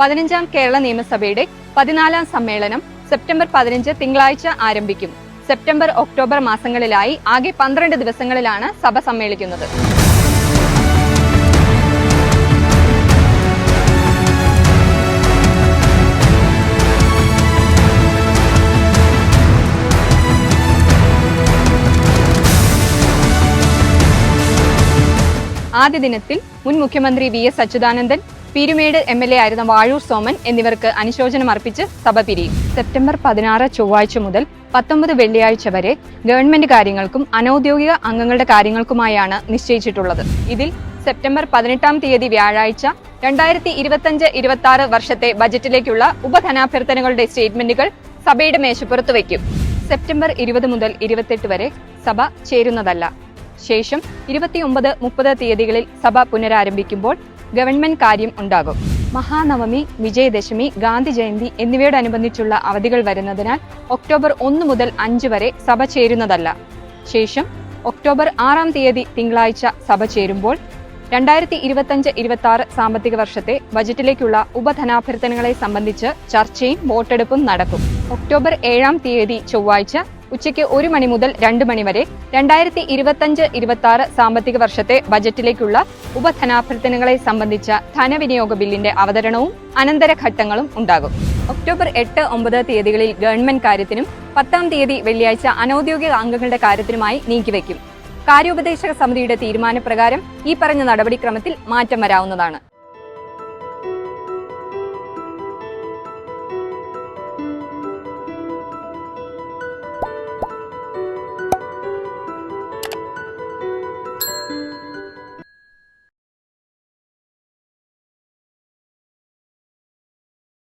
പതിനഞ്ചാം കേരള നിയമസഭയുടെ പതിനാലാം സമ്മേളനം സെപ്റ്റംബർ പതിനഞ്ച് തിങ്കളാഴ്ച ആരംഭിക്കും. സെപ്റ്റംബർ ഒക്ടോബർ മാസങ്ങളിലായി ആകെ പന്ത്രണ്ട് ദിവസങ്ങളിലാണ് സഭ സമ്മേളിക്കുന്നത്. ആദ്യ ദിനത്തിൽ മുൻ മുഖ്യമന്ത്രി V S Achuthanandan Peerumedu M L A ആയിരുന്ന വാഴൂർ സോമൻ എന്നിവർക്ക് അനുശോചനം അർപ്പിച്ച് സഭ പിരിയും. സെപ്റ്റംബർ പതിനാറ് ചൊവ്വാഴ്ച മുതൽ പത്തൊമ്പത് വെള്ളിയാഴ്ച വരെ ഗവൺമെന്റ് കാര്യങ്ങൾക്കും അനൌദ്യോഗിക അംഗങ്ങളുടെ കാര്യങ്ങൾക്കുമായാണ് നിശ്ചയിച്ചിട്ടുള്ളത്. ഇതിൽ സെപ്റ്റംബർ പതിനെട്ടാം തീയതി വ്യാഴാഴ്ച രണ്ടായിരത്തി ഇരുപത്തഞ്ച് ഇരുപത്തി ആറ് വർഷത്തെ ബജറ്റിലേക്കുള്ള ഉപധനാഭ്യർത്ഥനകളുടെ സ്റ്റേറ്റ്മെന്റുകൾ സഭയുടെ മേശപ്പുറത്ത് വയ്ക്കും. സെപ്റ്റംബർ ഇരുപത് മുതൽ ഇരുപത്തെട്ട് വരെ സഭ ചേരുന്നതല്ല. ശേഷം ഇരുപത്തിയൊമ്പത് മുപ്പത് തീയതികളിൽ സഭ പുനരാരംഭിക്കുമ്പോൾ ഗവൺമെന്റ് കാര്യം ഉണ്ടാകും. മഹാനവമി വിജയദശമി ഗാന്ധി ജയന്തി എന്നിവയോടനുബന്ധിച്ചുള്ള അവധികൾ വരുന്നതിനാൽ ഒക്ടോബർ ഒന്ന് മുതൽ അഞ്ച് വരെ സഭ ചേരുന്നതല്ല. ശേഷം ഒക്ടോബർ ആറാം തീയതി തിങ്കളാഴ്ച സഭ ചേരുമ്പോൾ രണ്ടായിരത്തി ഇരുപത്തഞ്ച് ഇരുപത്തി ആറ് സാമ്പത്തിക വർഷത്തെ ബജറ്റിലേക്കുള്ള ഉപധനാഭ്യർത്ഥനകളെ സംബന്ധിച്ച് ചർച്ചയും വോട്ടെടുപ്പും നടക്കും. ഒക്ടോബർ ഏഴാം തീയതി ചൊവ്വാഴ്ച ഉച്ചയ്ക്ക് ഒരു മണി മുതൽ രണ്ട് മണി വരെ രണ്ടായിരത്തി ഇരുപത്തഞ്ച് ഇരുപത്തി ആറ് സാമ്പത്തിക വർഷത്തെ ബജറ്റിലേക്കുള്ള ഉപധനാഭ്യർത്ഥനകളെ സംബന്ധിച്ച ധനവിനിയോഗ ബില്ലിന്റെ അവതരണവും അനന്തരഘട്ടങ്ങളും ഉണ്ടാകും. ഒക്ടോബർ എട്ട് ഒമ്പത് തീയതികളിൽ ഗവൺമെന്റ് കാര്യത്തിനും പത്താം തീയതി വെള്ളിയാഴ്ച അനൌദ്യോഗിക അംഗങ്ങളുടെ കാര്യത്തിനുമായി നീക്കിവെക്കും. കാര്യോപദേശക സമിതിയുടെ തീരുമാനപ്രകാരം ഈ പറഞ്ഞ നടപടിക്രമത്തിൽ മാറ്റം വരാവുന്നതാണ്.